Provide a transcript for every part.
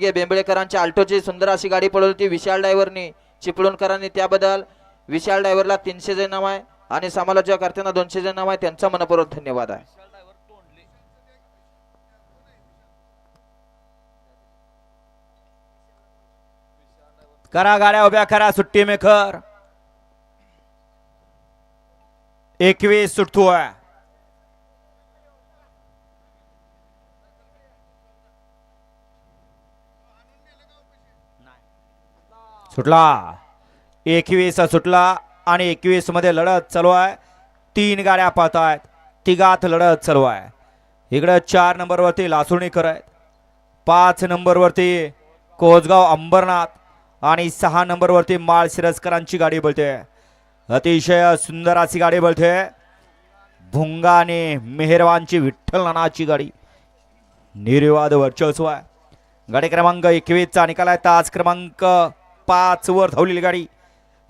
गे बेंबळेकरांच्या आल्टोची सुंदर अशी गाडी पळवली होती विशाल ड्रायव्हरनी चिपळूणकरांनी त्याबद्दल विशाल ड्रायव्हरला तीनशे जण नाव आहे आणि समालोचक करताना दोनशे जण नाव आहे त्यांचा मनपूर्वक धन्यवाद आहे. करा गाड्या उभ्या करा सुट्टी मेकर. एकवीस सुटतोय. सुटला. एकवीस सुटला आणि एकवीसमध्ये लढत चालू आहे. तीन गाड्या पाहत आहेत तिघात लढत चालू आहे. इकडं चार नंबरवरती लासुणीकर आहेत. पाच नंबरवरती कोसगाव अंबरनाथ आणि सहा नंबरवरती माळ सिरस्करांची गाडी बोलते. अतिशय सुंदर अशी गाडी बोलते. भुंगा आणि मेहरवानची विठ्ठल नानाची गाडी. निर्वाद वर्चस्व आहे. गाडी क्रमांक एकवीसचा निकाल आहे. तास क्रमांक पाच वर धावलेली गाडी.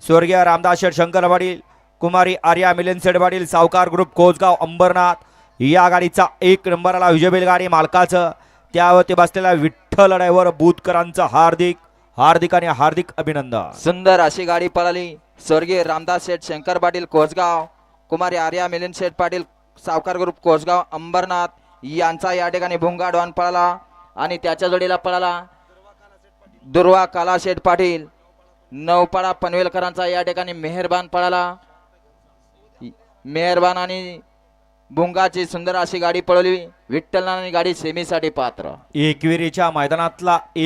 स्वर्गीय रामदास शेठ शंकर पाटील कुमारी आर्या मिलनसेड शेठ पाटील सावकार ग्रुप कोसगाव अंबरनाथ या गाडीचा एक नंबरला विजयबेल गाडी मालकाचं. त्यावरती बसलेल्या विठ्ठल ड्रायव्हर बुधकरांचं हार्दिक हार्दिक आणि हार्दिक अभिनंदन. सुंदर अशी गाडी पळाली. स्वर्गीय रामदास शेठ शंकर पाटील कोसगाव कुमारी आर्या मिलिंद शेठ पाटील सावकार ग्रुप कोसगाव अंबरनाथ यांचा या ठिकाणी भुंगा डॉन पळाला आणि त्याच्या जोडीला पळाला. दुर्वा कालाशेठ पाटील नवपाडा पनवेलकरांचा या ठिकाणी मेहरबान पळाला. मेहरबान आणि भुंगाची सुंदर अशी गाडी पळवली. विठ्ठलनाने गाडी सेमीसाठी पात्र. एकविरीच्या मैदानातला